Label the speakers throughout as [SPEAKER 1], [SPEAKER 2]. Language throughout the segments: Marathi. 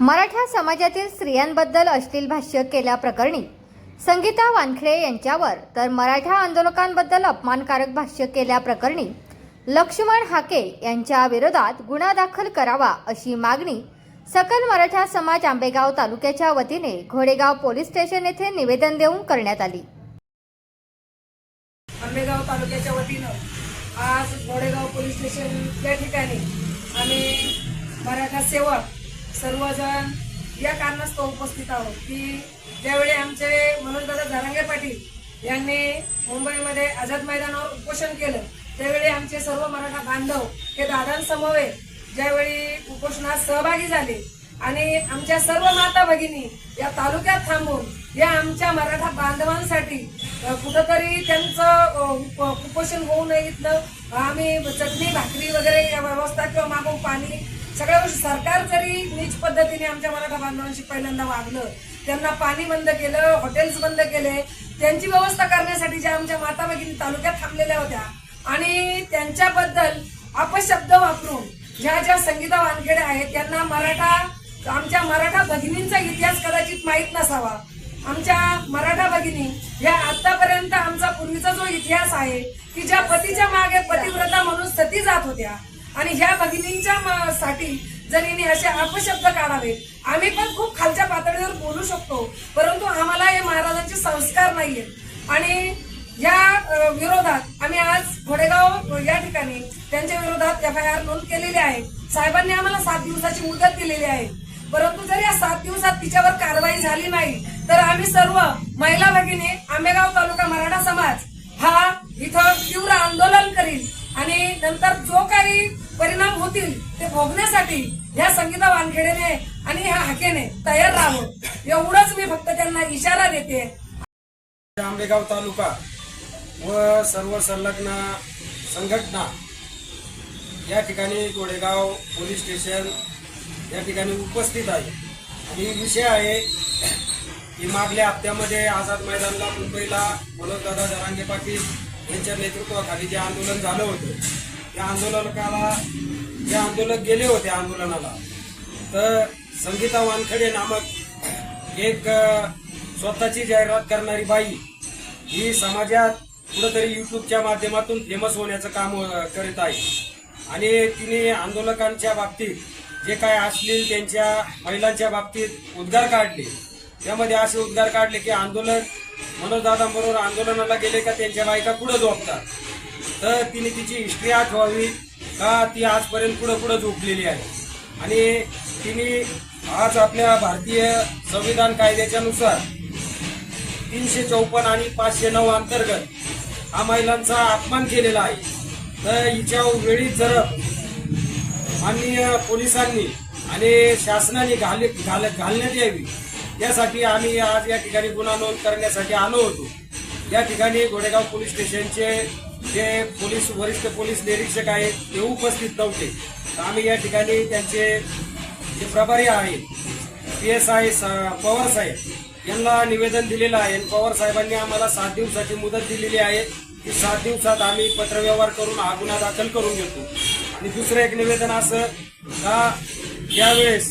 [SPEAKER 1] मराठा समाजातील स्त्रियांबद्दल अश्लील भाष्य केल्याप्रकरणी संगीता वानखेडे यांच्यावर तर मराठा आंदोलकांबद्दल अपमानकारक भाष्य केल्याप्रकरणी लक्ष्मण हाके यांच्या विरोधात गुन्हा दाखल करावा अशी मागणी सकल मराठा समाज आंबेगाव तालुक्याच्या वतीने घोडेगाव पोलीस स्टेशन येथे निवेदन देऊन करण्यात आली.
[SPEAKER 2] आंबेगाव तालुक्याच्या वतीनं आज घोडेगाव पोलीस स्टेशन या ठिकाणी आम्ही मराठा सेवक सर्वजण या कारणास्तव उपस्थित आहोत की ज्यावेळी आमचे मनोजदादा झारांगे पाटील यांनी मुंबईमध्ये आझाद मैदानावर उपोषण केलं त्यावेळी आमचे सर्व मराठा बांधव हे दादांसमवेत ज्यावेळी उपोषणात सहभागी झाले आणि आमच्या सर्व माता भगिनी या तालुक्यात थांबून या आमच्या मराठा बांधवांसाठी कुठंतरी त्यांचं उप- कुपोषण होऊ नये इथलं आम्ही चटणी भाकरी वगैरे या व्यवस्था किंवा मागून पाणी सगळ्या गोष्टी सरकार जरी नीच पद्धतीने आमच्या मराठा बांधवांशी पहिल्यांदा वागलं त्यांना पाणी बंद केलं हॉटेल्स बंद केले त्यांची व्यवस्था करण्यासाठी ज्या आमच्या माता भगिनी तालुक्यात थांबलेल्या होत्या आणि त्यांच्याबद्दल अपशब्द वापरून ज्या ज्या संगीता वानखेडे आहेत त्यांना मराठा आमच्या मराठा भगिनींचा इतिहास कदाचित माहीत नसावा. आमच्या मराठा भगिनी या आतापर्यंत आमचा पूर्वीचा जो इतिहास आहे की ज्या पतीच्या मागे पतिव्रता म्हणून सती जात होत्या आणि ह्या भगिनींच्या म- साठी जर हिने असे अपशब्द काढावे. आम्ही पण खूप खालच्या पातळीवर बोलू शकतो परंतु आम्हाला हे महाराजांचे संस्कार नाहीयेत आणि या विरोधात आम्ही आज घोडेगाव या ठिकाणी त्यांच्या विरोधात एफ आय आर नोंद केलेली आहे. साहेबांनी आम्हाला सात दिवसाची मुदत दिलेली आहे. परंतु जर या सात दिवसात तिच्यावर कारवाई झाली नाही तर आम्ही सर्व महिला भगिनी आंबेगाव तालुका मराठा समाज हा इथं तीव्र आंदोलन करील आणि नंतर जो काही परिणाम होतील ते भोगण्यासाठी ह्या संगीता वानखेडेने आणि ह्या हाकेने तयार राहावं. एवढंच मी फक्त त्यांना इशारा देते.
[SPEAKER 3] आंबेगाव तालुका व सर्व संलग्न संघटना या ठिकाणी गोडेगाव पोलीस स्टेशन या ठिकाणी उपस्थित आहे. आणि विषय आहे की मागल्या हप्त्यामध्ये आझाद मैदानला मुंबईला मनोजदादा जरांगे पाटील यांच्या नेतृत्वाखाली जे आंदोलन झालं होतं त्या आंदोलकाला जे आंदोलक गेले होते आंदोलनाला. तर संगीता वानखडे नामक एक स्वतःची जाहिरात करणारी बाई ही समाजात कुठंतरी युट्यूबच्या माध्यमातून फेमस होण्याचं काम करत करीत आहे. आणि तिने आंदोलकांच्या बाबतीत जे काय असतील त्यांच्या महिलांच्या बाबतीत उद्गार काढले त्यामध्ये असे उद्गार काढले की आंदोलन मनोजदादांबरोबर आंदोलनाला गेले का त्यांच्या बायका पुढे झोपतात. तर तिने तिची हिस्ट्री आठवावी का ती आजपर्यंत पुढं पुढं झोपलेली आहे? आणि तिने आज आपल्या भारतीय संविधान कायद्याच्यानुसार तीनशे चौपन्न आणि पाचशे नऊ अंतर्गत हा महिलांचा अपमान केलेला आहे. तर हिच्या वेळी जर माननीय पोलिसांनी आणि शासनाने घाल घाल घालण्यात यावी यासाठी आम्ही आज या ठिकाणी गुन्हा नोंद करण्यासाठी आलो होतो. या ठिकाणी गोडेगाव पोलीस स्टेशनचे जे पोलीस वरिष्ठ पोलीस निरीक्षक आहेत ते उपस्थित नव्हते. तर आम्ही या ठिकाणी त्यांचे जे प्रभारी आहेत पी एस आय पवार साहेब यांना निवेदन दिलेलं आहे. पवार साहेबांनी आम्हाला सात दिवसाची मुदत दिलेली आहे. की सात दिवसात आम्ही पत्रव्यवहार करून हा गुन्हा दाखल करून घेतो. आणि दुसरं एक निवेदन असं का यावेळेस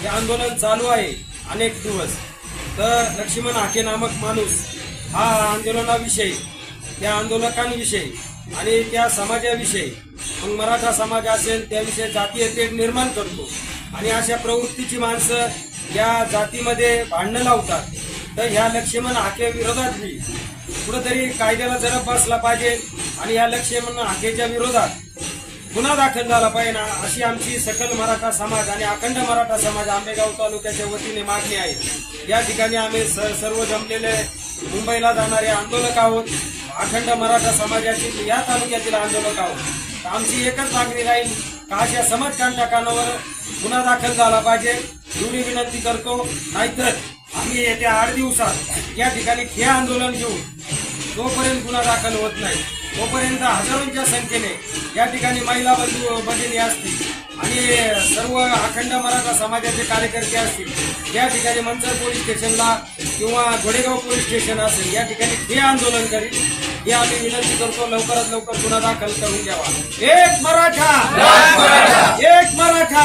[SPEAKER 3] हे आंदोलन चालू आहे अनेक दिवस. तर लक्ष्मण हाके नामक माणूस हा आंदोलनाविषयी त्या आंदोलकांविषयी आणि त्या समाजाविषयी. मग मराठा समाज असेल त्याविषयी जातीय तेढ निर्माण करतो. आणि अशा प्रवृत्तीची माणसं या जातीमध्ये भांडणं लावतात. तर ह्या लक्ष्मण हाके विरोधात मी कुठंतरी कायद्याला जरब बसला पाहिजे आणि या लक्ष्मण हाकेच्या विरोधात गुन्हा दाखल झाला पाहिजे ना अशी आमची सकल मराठा समाज आणि अखंड मराठा समाज आंबेगाव तालुक्याच्या वतीने मागणी आहे. या ठिकाणी आम्ही स- सर्व जमलेले मुंबईला जाणारे आंदोलक आहोत. अखंड मराठा समाजातील या तालुक्यातील आंदोलक आहोत. आमची एकच मागणी राहील का अशा समाजकंटकांवर गुन्हा दाखल झाला पाहिजे. एवढी विनंती करतो नाहीतर आम्ही येत्या आठ दिवसात या ठिकाणी हे आंदोलन घेऊ. जोपर्यंत गुन्हा दाखल होत नाही तोपर्यंत हजारोंच्या संख्येने या ठिकाणी महिला बंधू भगिनी असतील आणि सर्व अखंड मराठा समाजाचे कार्यकर्ते असतील या ठिकाणी मंचर पोलीस स्टेशनला किंवा घोडेगाव पोलीस स्टेशन असेल या ठिकाणी हे आंदोलन करील. हे आम्ही विनंती करतो लवकरात लवकर गुन्हा दाखल करून द्यावा एक मराठा. एक मराठा.